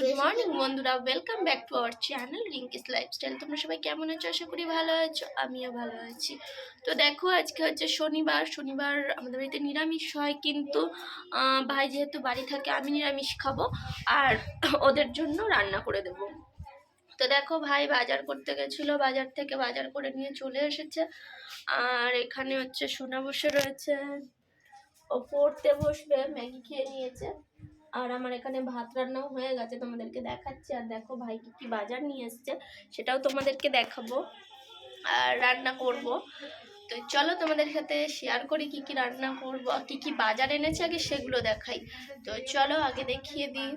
Good morning বন্ধুরা। Welcome back to our channel Rinki's lifestyle তোমরা সবাই কেমন আছো? আশা করি ভালো আছো আমিও ভালো আছি। তো দেখো আজকে হচ্ছে শনিবার। শনিবার আমাদের বাড়িতে নিরামিষ হয় কিন্তু ভাই যেহেতু বাড়ি থাকে আমি নিরামিষ খাব আর ওদের জন্য রান্না করে দেবো। তো দেখো ভাই বাজার করতে গেছিল বাজার থেকে বাজার করে নিয়ে চলে এসেছে। আর এখানে হচ্ছে সোনা বসে রয়েছে। ও পড়তে বসবে ম্যাগি খেয়ে নিয়েছে। আর আমার এখানে ভাত রান্নাও হয়ে গেছে, তোমাদেরকে দেখাচ্ছি। আর দেখো ভাই কি কি বাজার নিয়ে এসছে, সেটাও তোমাদেরকে দেখাবো আর রান্না করব। তো চলো তোমাদের সাথে শেয়ার করি কি কি রান্না করব কি কি বাজার এনেছে আগে সেগুলো দেখাই। তো চলো আগে দেখিয়ে দিই।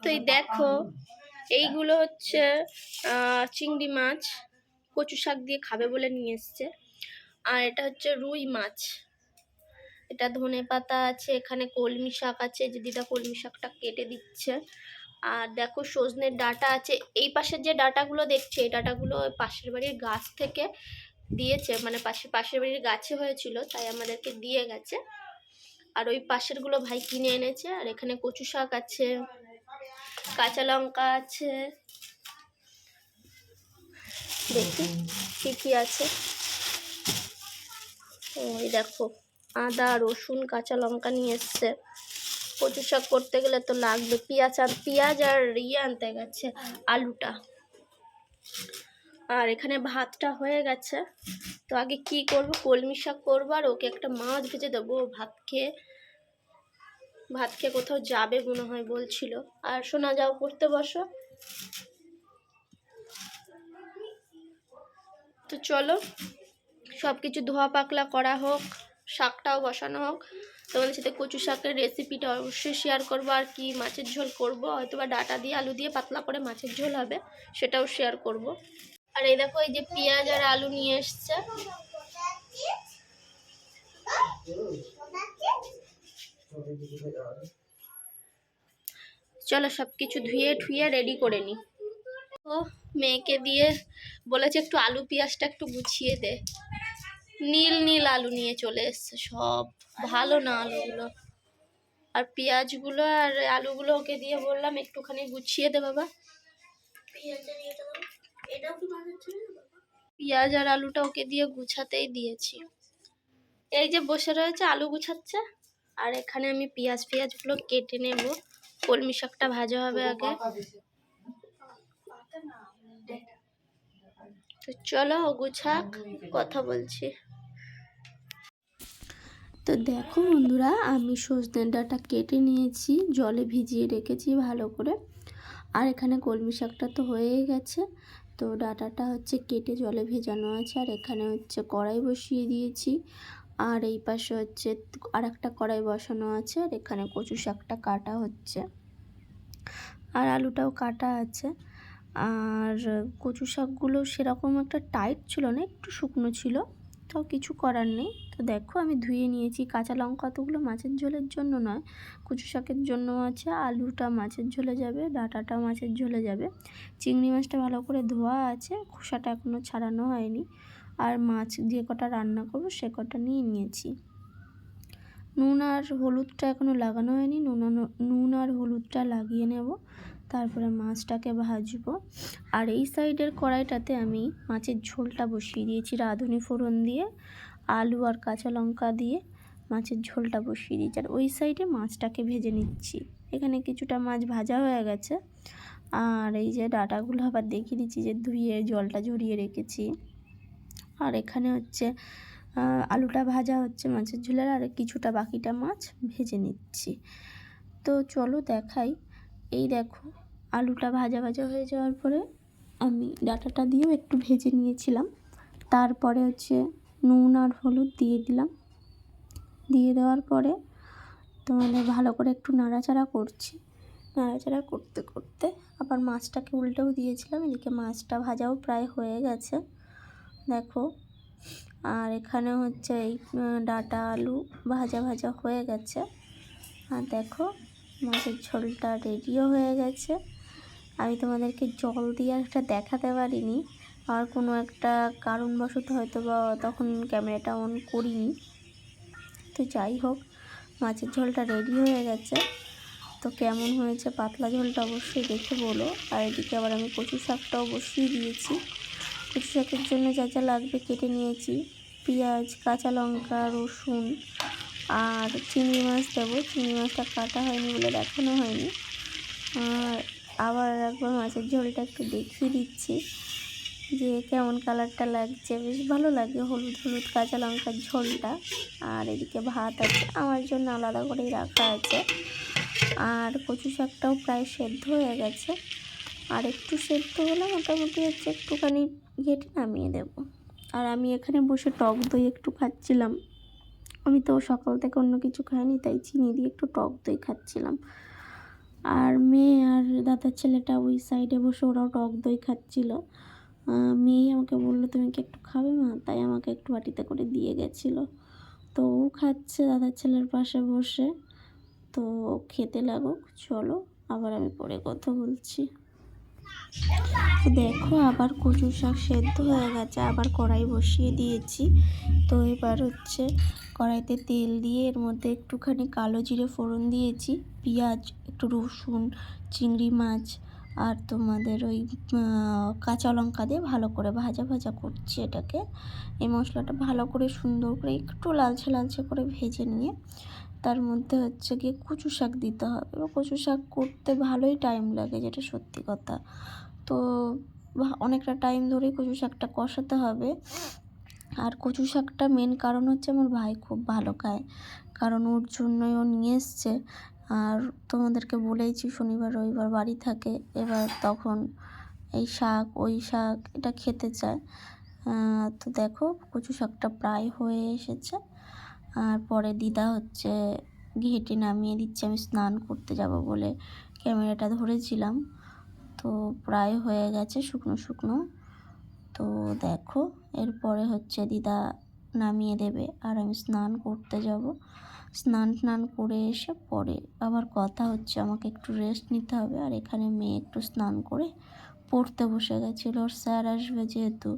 তো দেখো এইগুলো হচ্ছে চিংড়ি মাছ কচু শাক দিয়ে খাবে বলে নিয়ে এসছে। আর এটা হচ্ছে রুই মাছ। এটা ধনে পাতা আছে, এখানে কলমি শাক আছে যে দিদা কলমি শাকটা কেটে দিচ্ছে। আর দেখো সজনের ডাটা আছে, এই পাশের যে ডাটাগুলো দেখছে, এই ডাটাগুলো পাশের বাড়ির গাছ থেকে দিয়েছে মানে পাশে, পাশের বাড়ির গাছে হয়েছিল, তাই আমাদেরকে দিয়ে গেছে। আর ওই পাশেরগুলো ভাই কিনে এনেছে, আর এখানে কচু শাক আছে। কাঁচা লঙ্কা আছে। দেখি কি কি আছে। ওই দেখো, আদা, রসুন, কাঁচা লঙ্কা নিয়ে এসছে। কচু শাক করতে গেলে তো লাগবে। পেঁয়াজ আর পেঁয়াজ আর ইয়ে আনতে গেছে, আলুটা। আর এখানে ভাতটা হয়ে গেছে। তো আগে কি করব? কলমি শাক করব আর ওকে একটা মাছ ভেজে দেবো ভাত খেয়ে। ভাত খেয়ে কোথাও যাবে মনে হয় বলছিল। আর শোনা যাও পড়তে বসো। তো চলো সব কিছু ধোয়া পাকলা করা হোক, শাকটাও বসানো হোক। তোমাদের সাথে কচু শাকের রেসিপিটা অবশ্যই শেয়ার করব, আর কি মাছের ঝোল করব। হয়তো বা ডাটা দিয়ে আলু দিয়ে পাতলা করে মাছের ঝোল হবে, সেটাও শেয়ার করব। আর এই দেখো, এই যে পেঁয়াজ আর আলু নিয়ে এসছে। চলো সব কিছু ধুয়ে ঠুয়ে রেডি করে নিই ও মেয়েকে দিয়ে বলেছে একটু আলু পেঁয়াজটা একটু গুছিয়ে দে। নীল নীল আলু নিয়ে চলে এসছে সব। ভালো না আলুগুলো। আর পেঁয়াজগুলো আর আলুগুলো ওকে দিয়ে বললাম একটুখানি গুছিয়ে দে বাবা? পেঁয়াজ আর আলুটা ওকে দিয়ে গুছাতেই দিয়েছি। এই যে বসে রয়েছে আলু গুছাচ্ছে। আর এখানে আমি পেঁয়াজ পেঁয়াজগুলো কেটে নেব। কলমি শাকটা ভাজা হবে আগে। তো চলো গুছাক কথা বলছি। তো দেখো বন্ধুরা, আমি সজনে ডাঁটা কেটে নিয়েছি, জলে ভিজিয়ে রেখেছি ভালো করে। আর এখানে কলমি শাকটা তো হয়েই গেছে। তো ডাঁটাটা হচ্ছে কেটে জলে ভেজানো আছে, আর এখানে হচ্ছে কড়াই বসিয়ে দিয়েছি। আর এই পাশে হচ্ছে আর একটা কড়াই বসানো আছে আর এখানে কচু শাকটা কাটা হচ্ছে। আর আলুটাও কাটা আছে। আর কচু শাকগুলো সেরকম একটা টাইট ছিল না, একটু শুকনো ছিল, তাও কিছু করার নেই। তো দেখো আমি ধুয়ে নিয়েছি, কাঁচা লঙ্কা অতগুলো মাছের ঝোলের জন্য নয় কচু শাকের জন্য আছে, আলুটা মাছের ঝোলে যাবে ডাঁটাটা মাছের ঝোলে যাবে। চিংড়ি মাছটা ভালো করে ধোয়া আছে, খোসাটা এখনও ছাড়ানো হয়নি। আর মাছ যে কটা রান্না করব সে কটা নিয়ে নিয়েছি। নুন আর হলুদটা এখনও লাগানো হয়নি। নুন নুন আর হলুদটা লাগিয়ে নেব। তারপরে মাছটাকে ভাজবো। আর এই সাইডের কড়াইটাতে আমি মাছের ঝোলটা বসিয়ে দিয়েছি। রাঁধুনি ফোড়ন দিয়ে, আলু আর কাঁচা লঙ্কা দিয়ে মাছের ঝোলটা বসিয়ে দিয়েছি। আর ওই সাইডে মাছটাকে ভেজে নিচ্ছি। এখানে কিছুটা মাছ ভাজা হয়ে গেছে। আর এই যে ডাটাগুলো আবার দেখিয়ে দিচ্ছি যে ধুয়ে জলটা ঝরিয়ে রেখেছি। আর এখানে হচ্ছে আলুটা ভাজা হচ্ছে মাছের ঝোলের, আর কিছুটা বাকিটা মাছ ভেজে নিচ্ছি। তো চলো দেখাই। এই দেখো, আলুটা ভাজা ভাজা হয়ে যাওয়ার পরে আমি ডাটাটা দিয়েও একটু ভেজে নিয়েছিলাম। তারপরে হচ্ছে নুন আর হলুদ দিয়ে দিলাম। দিয়ে দেওয়ার পরে তোমাদের ভালো করে একটু নাড়াচাড়া করছি। নাড়াচাড়া করতে করতে আবার মাছটাকে উল্টেও দিয়েছিলাম, এদিকে মাছটা ভাজাও প্রায় হয়ে গেছে। দেখো। আর এখানে হচ্ছে এই ডাঁটা আলু ভাজা ভাজা হয়ে গেছে। আর দেখো মাছের ঝোলটা রেডিও হয়ে গেছে। আমি তোমাদেরকে জল দিয়ে একটা দেখাতে পারিনি। আর কোনো একটা কারণবশত হয়তো বা তখন ক্যামেরাটা অন করিনি। তো যাই হোক, মাছের ঝোলটা রেডি হয়ে গেছে। তো কেমন হয়েছে পাতলা ঝোলটা অবশ্যই দেখে বলো। আর এদিকে আবার আমি কচু শাকটাও বসিয়ে দিয়েছি। কচু শাকের জন্য যা যা লাগবে কেটে নিয়েছি। পেঁয়াজ, কাঁচা লঙ্কা, রসুন আর চিংড়ি মাছ দেবো। চিংড়ি মাছটা কাটা হয়নি বলে দেখানো হয়নি। আর আবার একবার মাছের ঝোলটা একটু দেখিয়ে দিচ্ছি যে কেমন কালারটা লাগছে। বেশ ভালো লাগে হলুদ হলুদ কাঁচা লঙ্কার ঝোলটা। আর এদিকে ভাত আছে। আমার জন্য আলাদা করেই রাখা আছে। আর কচু শাকটাও প্রায় সেদ্ধ হয়ে গেছে। আর একটু সেদ্ধ হলে মোটামুটি হচ্ছে একটুখানি ঘেটে নামিয়ে দেব। আর আমি এখানে বসে টক দই একটু খাচ্ছিলাম। আমি তো সকাল থেকে অন্য কিছু খাইনি, তাই চিনি দিয়ে একটু টক দই খাচ্ছিলাম। আর মেয়ে আর দাদার ছেলেটা ওই সাইডে বসে ওরাও টক দই খাচ্ছিল। মেয়ে আমাকে বলল, তুমি কি একটু খাবে মা? তাই আমাকে একটু বাটিতে করে দিয়ে গেছিল। তো ও খাচ্ছে দাদার ছেলের পাশে বসে। তো খেতে লাগুক, চলো আবার আমি পরে কথা বলছি। তো দেখো, আবার কচু শাক সেদ্ধ হয়ে গেছে। আবার কড়াই বসিয়ে দিয়েছি। তো এবার হচ্ছে কড়াইতে তেল দিয়ে এর মধ্যে একটুখানি কালো জিরে ফোড়ন দিয়েছি, পেঁয়াজ, একটু রসুন, চিংড়ি মাছ আর তোমাদের ওই কাঁচা লঙ্কা দিয়ে ভালো করে ভাজা ভাজা করছি এটাকে। এই মশলাটা ভালো করে সুন্দর করে একটু লালচে লালচে করে ভেজে নিয়ে তার মধ্যে হচ্ছে গিয়ে কচু শাক দিতে হবে। এবার কচু শাক করতে ভালোই টাইম লাগে, যেটা সত্যি কথা। তো অনেকটা টাইম ধরেই কচু শাকটা কষাতে হবে। আর কচু শাকটা মেন কারণ হচ্ছে আমার ভাই খুব ভালো খায়। কারণ ওর জন্যই ও নিয়ে এসছে। আর তোমাদেরকে বলেইছি, শনিবার, রবিবার বাড়ি থাকে, এবার তখন এই শাক, ওই শাক, এটা খেতে চায়। তো দেখো, কচু শাকটা প্রায় হয়ে এসেছে। আর পরে দিদা হচ্ছে ঘেটে নামিয়ে দিচ্ছে, আমি স্নান করতে যাব বলে ক্যামেরাটা ধরেছিলাম। তো প্রায় হয়ে গেছে শুকনো শুকনো। তো দেখো, এরপরে হচ্ছে দিদা নামিয়ে দেবে আর আমি স্নান করতে যাব। স্নান টান করে এসে পরে আবার কথা হচ্ছে, আমাকে একটু রেস্ট নিতে হবে আর এখানে মেয়ে একটু স্নান করে পড়তে বসে গেছিল। ওর স্যার আসবে যেহেতু।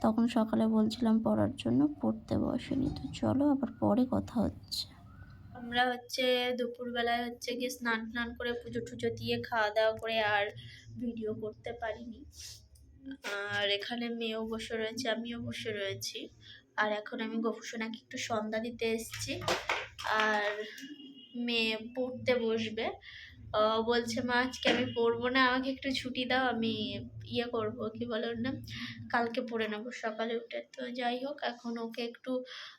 তখন সকালে বলছিলাম, পড়ার জন্য পড়তে বসেনি। তো চলো, আবার পরে কথা হচ্ছে। আমরা হচ্ছে দুপুরবেলায় হচ্ছে গিয়ে স্নান টান করে পুজো টুজো দিয়ে খাওয়া দাওয়া করে আর ভিডিও করতে পারিনি। আর এখানে মেয়েও বসে রয়েছে, আমিও বসে রয়েছি। আর এখন আমি গোপুসোনাকে একটু সন্ধ্যা দিতে এসেছি। আর মেয়ে পড়তে বসবে। বলছে, মা, আজকে আমি পড়ব না, আমাকে একটু ছুটি দাও, আমি ইয়ে করব। কি বলে ওর নাম? কালকে পড়ে নেব, সকালে উঠে। তো যাই হোক, এখন ওকে একটু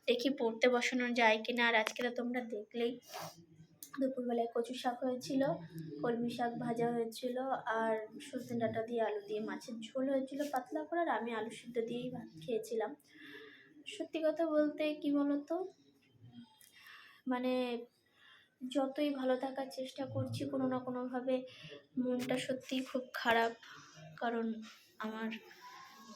দেখি পড়তে বসানো যায় কিনা, আর আজকে তো তোমরা দেখলেই। দুপুরবেলায় কচু শাক হয়েছিল, কলমি শাক ভাজা হয়েছিল, আর সজনে ডাঁটা দিয়ে আলু দিয়ে মাছের ঝোল হয়েছিল পাতলা করে, আর আমি আলু সিদ্ধ দিয়েই ভাত খেয়েছিলাম। সত্যি কথা বলতে, কি বলতো? মানে যতই ভালো থাকার চেষ্টা করছি, কোনো না কোনোভাবে মনটা সত্যিই খুব খারাপ। কারণ আমার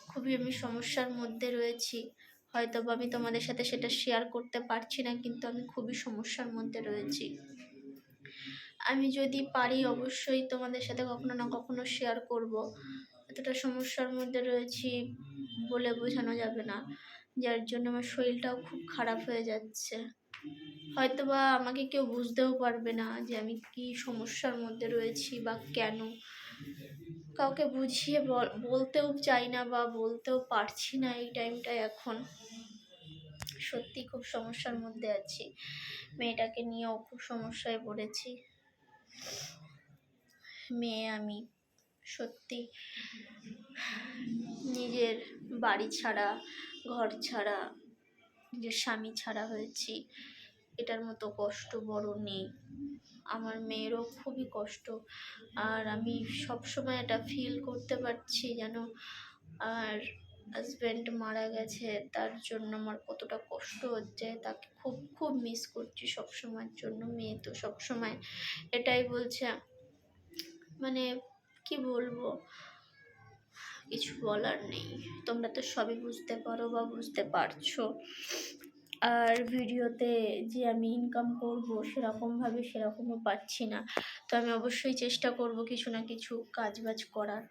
খুবই আমি সমস্যার মধ্যে রয়েছি। হয়তো বা আমি তোমাদের সাথে সেটা শেয়ার করতে পারছি না, কিন্তু আমি খুবই সমস্যার মধ্যে রয়েছি। আমি যদি পারি অবশ্যই তোমাদের সাথে কখনো না কখনো শেয়ার করব। এতটা সমস্যার মধ্যে রয়েছি বলে বোঝানো যাবে না। যার জন্য আমার শরীরটাও খুব খারাপ হয়ে যাচ্ছে। হয়তো বা আমাকে কেউ বুঝতেও পারবে না যে আমি কি সমস্যার মধ্যে রয়েছি বা কেন। কাউকে বুঝিয়ে বলতেও চাই না বা বলতেও পারছি না এই টাইমটায় এখন। সত্যি খুব সমস্যার মধ্যে আছি। মেয়েটাকে নিয়েও খুব সমস্যায় পড়েছি। মেয়ে আমি সত্যি নিজের বাড়ি ছাড়া, ঘর ছাড়া, নিজের স্বামী ছাড়া হয়েছি। এটার মতো কষ্ট বড় নেই। আমার মেয়েরও খুবই কষ্ট। আর আমি সবসময় এটা ফিল করতে পারছি যেন আর হাজব্যান্ড মারা গেছে, তার জন্য আমার কতটা কষ্ট হচ্ছে, তাকে খুব খুব মিস করছি সবসময়ের জন্য। মেয়ে তো সবসময় এটাই বলছে। মানে কি বলব? কিছু বলার নেই। তোমরা তো সবই বুঝতে পারো বা বুঝতে পারছ। আর ভিডিওতে যে আমি ইনকাম করব সেরকমভাবে সেরকমও পাচ্ছি না। তো আমি অবশ্যই চেষ্টা করব কিছু না কিছু কাজ বাজ করার।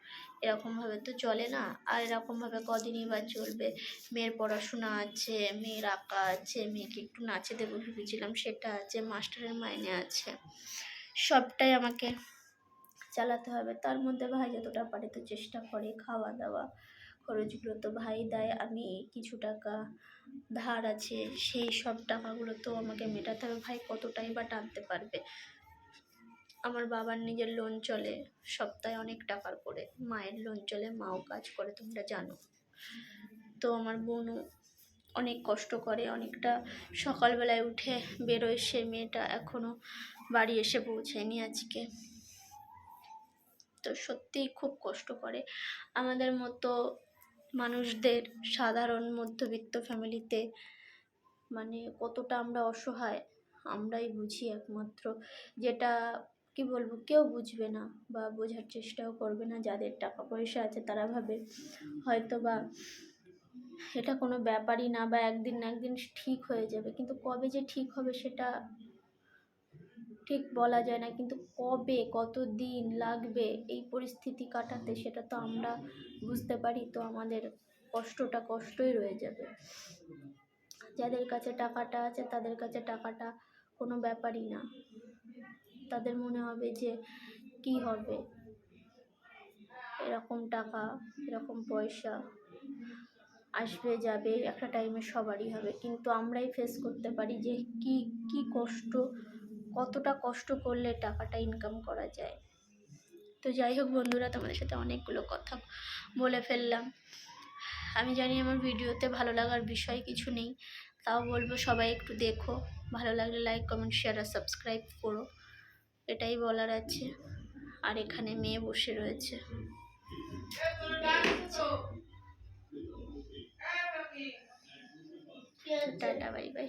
এরকমভাবে তো চলে না? আর এরকমভাবে কদিনই বা চলবে? মেয়ের পড়াশোনা আছে, মেয়ের আঁকা আছে, মেয়েকে একটু নাচে দেবো ভেবেছিলাম সেটা আছে, মাস্টারের মাইনে আছে। সবটাই আমাকে চালাতে হবে। তার মধ্যে ভাই যতটা পারে তো চেষ্টা করে, খাওয়া দাওয়া খরচগুলো তো ভাই দেয়, আমি কিছু টাকা ধার আছে, সেই সব টাকাগুলো তো আমাকে মেটাতে হবে। ভাই কতটাই বা টানতে পারবে? আমার বাবার নিজের লোন চলে, সপ্তাহে অনেক টাকার করে। মায়ের লোন চলে, মাও কাজ করে, তোমরা জানো। তো আমার বোনও অনেক কষ্ট করে, অনেকটা সকালবেলায় উঠে বেরোয় সে মেয়েটা এখনও বাড়ি এসে পৌঁছায়নি আজকে। তো সত্যিই খুব কষ্ট করে। আমাদের মতো মানুষদের সাধারণ মধ্যবিত্ত ফ্যামিলিতে মানে কতটা আমরা অসহায়, আমরাই বুঝি একমাত্র। যেটা, কি বলব, কেউ বুঝবে না বা বোঝার চেষ্টাও করবে না, যাদের টাকা পয়সা আছে তারা ভাবে। হয়তো বা এটা কোনো ব্যাপারই না বা একদিন না একদিন ঠিক হয়ে যাবে, কিন্তু কবে যে ঠিক হবে সেটা ঠিক বলা যায় না, কিন্তু কবে কত দিন লাগবে এই পরিস্থিতি কাটাতে সেটা তো আমরা বুঝতে পারি, তো আমাদের কষ্টটা কষ্টই রয়ে যাবে। যাদের কাছে টাকাটা আছে, তাদের কাছে টাকাটা কোনো ব্যাপারই না। তাদের মনে হবে যে কি হবে? এরকম টাকা, এরকম পয়সা আসবে, যাবে, একটা টাইমে সবারই হবে। কিন্তু আমরাই ফেস করতে পারি যে কি কি কষ্ট কতটা কষ্ট করলে টাকাটা ইনকাম করা যায়। তো যাই হোক বন্ধুরা, তোমাদের সাথে অনেকগুলো কথা বলে ফেললাম। আমি জানি আমার ভিডিওতে ভালো লাগার বিষয় কিছু নেই, তাও বলব সবাই একটু দেখো। ভালো লাগলে লাইক কমেন্ট শেয়ার আর সাবস্ক্রাইব করো। এটাই বলার আছে। আর এখানে মেয়ে বসে রয়েছে। Tata bye bye